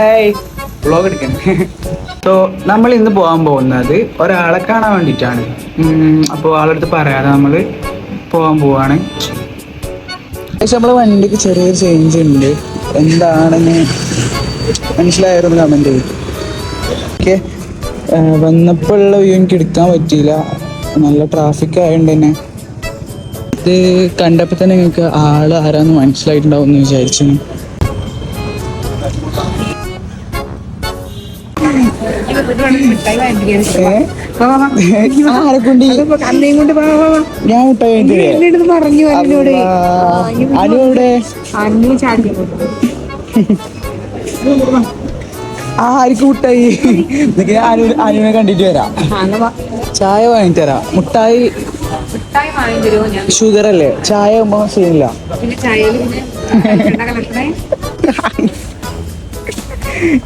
Hi vlog എടുക്കണം so നമ്മൾ ഇന്ന് പോകാൻ പോകുന്നത് ഒരാളെ കാണാൻ വേണ്ടിയിട്ടാണ്. അപ്പോൾ ആളെടുത്ത് പറയാതെ നമ്മൾ പോകാൻ പോവാണ്. പക്ഷെ നമ്മളെ വണ്ടിക്ക് ചെറിയൊരു ചേഞ്ച് ഉണ്ട്. എന്താണെന്ന് മനസ്സിലായിരുന്നു കമന്റ് ചെയ്യും. ഓക്കെ വന്നപ്പോഴുള്ള വ്യൂ എനിക്ക് എടുക്കാൻ പറ്റിയില്ല. നല്ല ട്രാഫിക് ആയതുകൊണ്ട് തന്നെ. ഇത് കണ്ടപ്പോൾ തന്നെ നിങ്ങൾക്ക് ആൾ ആരാന്ന് മനസ്സിലായിട്ടുണ്ടാവും എന്ന് വിചാരിച്ചു ആരെക്കൊണ്ട് അന്നേം കൊണ്ട്. ഞാൻ മുട്ടായി വാങ്ങിത്തരേ. എന്നോട് പറഞ്ഞു എന്നോട് അനു എവിടെ അന്നു ചാടി ആർക്ക് മുട്ടായി അനു അനുവിനെ കണ്ടിട്ട് വരാം ചായ വാങ്ങിത്തരാം. മുട്ടായി ഷുഗർ അല്ലേ ചായ ആകുമ്പോ കലക്കണേ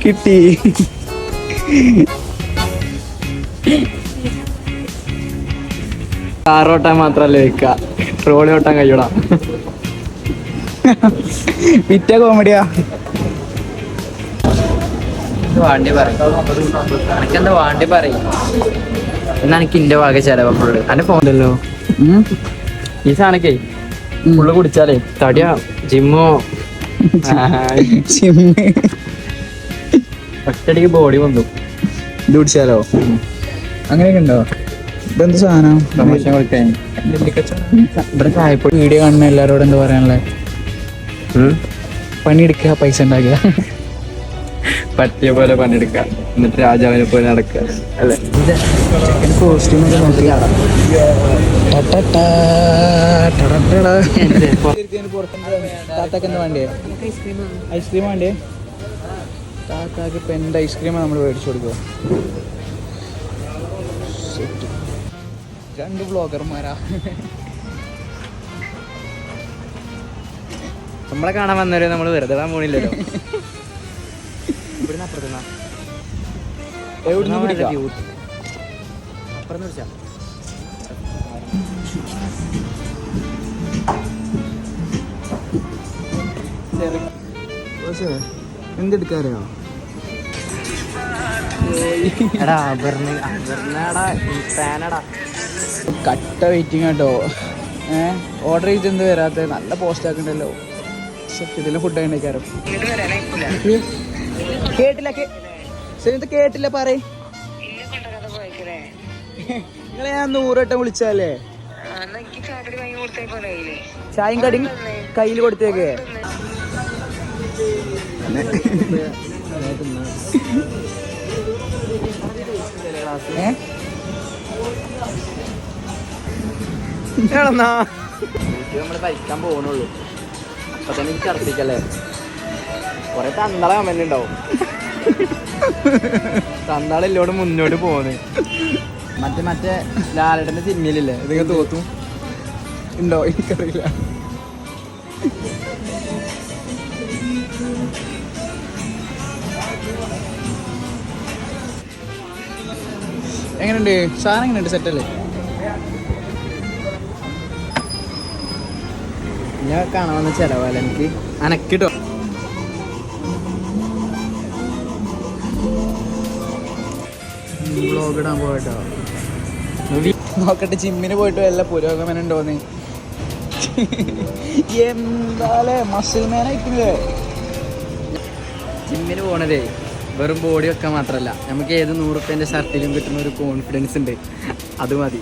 കിട്ടി. കാറോട്ടാൻ മാത്രല്ല വെക്ക ട്രോളി ഓട്ടാൻ കഴിയൂടാ. പിറ്റ കോമഡിയാ. വാണ്ടി പറയും. എനിക്കെന്താ വാണ്ടി പറയും? എന്നാ എനിക്ക് ഇന്റെ ഭാഗം ചെലവ് ഫുള്ള് അന്റെ ഫോണിലല്ലോ ഈ സാധനക്കേ ഫുള്ള് കുടിച്ചാലേ തടിയാ. ജിമ്മോ സിമ്മ് ഒറ്റടിക്ക് ബോഡി വന്നു. ഇത് പിടിച്ചാലോ അങ്ങനെയൊക്കെ ഉണ്ടോ? ഇതെന്ത് സാധനം? ഇവിടെ ചായപ്പൊടി വീഡിയോ കാണുന്ന എല്ലാരോടും എന്താ പറയാനുള്ളത് പണിയെടുക്കുക പൈസ ഉണ്ടാക്കുക. പറ്റിയ പോലെ പണിയെടുക്ക എന്നിട്ട് രാജാവിനെ പോലെ നടക്കുക. അല്ലേ? കോസ്റ്റ്യൂമൊക്കെ നോക്കി താത്താക്ക് എന്താ വേണ്ടേ ഐസ്ക്രീം വേണ്ടേ താത്താക്ക് ഇപ്പം എന്ത് ഐസ്ക്രീം നമ്മൾ മേടിച്ചു കൊടുക്കുക. രണ്ട് ബ്ലോഗർമാരാ നമ്മളെ കാണാൻ വന്നവരെ നമ്മൾ വെറുതെ ഇടാൻ പോണില്ലല്ലോ. ഇവിടുന്ന് അപ്പുറത്തുനിന്നാ എവിടുന്ന് അപ്പുറം പിടിച്ചാ? എന്തെടുക്കാറിയോ എടാ അപർണ അപർണടാ ഫാനടാ. കട്ട വെയിറ്റിംഗ് കേട്ടോ ഏഹ് ഓർഡർ ചെയ്ത് എന്ത് വരാത്ത? നല്ല പോസ്റ്റ് ആക്കണ്ടല്ലോ. ഇതിലെ ഫുഡ് കഴിക്കാരം കേട്ടില്ല ഇത് കേട്ടില്ല പറയ്. നിങ്ങളെ ഞാൻ നൂറട്ടം വിളിച്ചാലേ? ചായയും കടിയും കയ്യിൽ കൊടുത്തേക്ക്. ഏ? നമ്മൾ കഴിക്കാൻ പോകണുള്ളൂ അപ്പൊ തന്നെ എനിക്ക് അർപ്പിക്കല്ലേ കൊറേ തന്തള കമന്റ് ഉണ്ടാവും. തന്താളില്ലോട് മുന്നോട്ട് പോന്നെ മറ്റേ മറ്റേ ലാലേട്ടന്റെ സിനിമയിലില്ലേ? ഇതൊക്കെ തോത്തും ഉണ്ടോ? എനിക്കറിയില്ല. എങ്ങനെയുണ്ട്? സാധനം എങ്ങനെയുണ്ട്? സെറ്റല്ലേ ഞാൻ കാണാമെന്ന് ചെലവല്ല എനിക്ക്? അനക്കിട്ടോ? വ്ളോഗ് ഇടാൻ പോയിട്ടോ നോക്കട്ടെ ജിമ്മിന് പോയിട്ട് വല്ല പുരോഗമനം ഉണ്ടോന്ന്. എന്താലേ മസിൽ മേനായിട്ടില്ലേ ജിമ്മിന് പോണതേ. വെറും ബോഡി വെക്കാൻ മാത്രല്ല. നമുക്ക് ഏത് നൂറുപ്പേന്റെ ഷർട്ടിലും കിട്ടുന്ന ഒരു കോൺഫിഡൻസ് ഉണ്ട്. അത് മതി.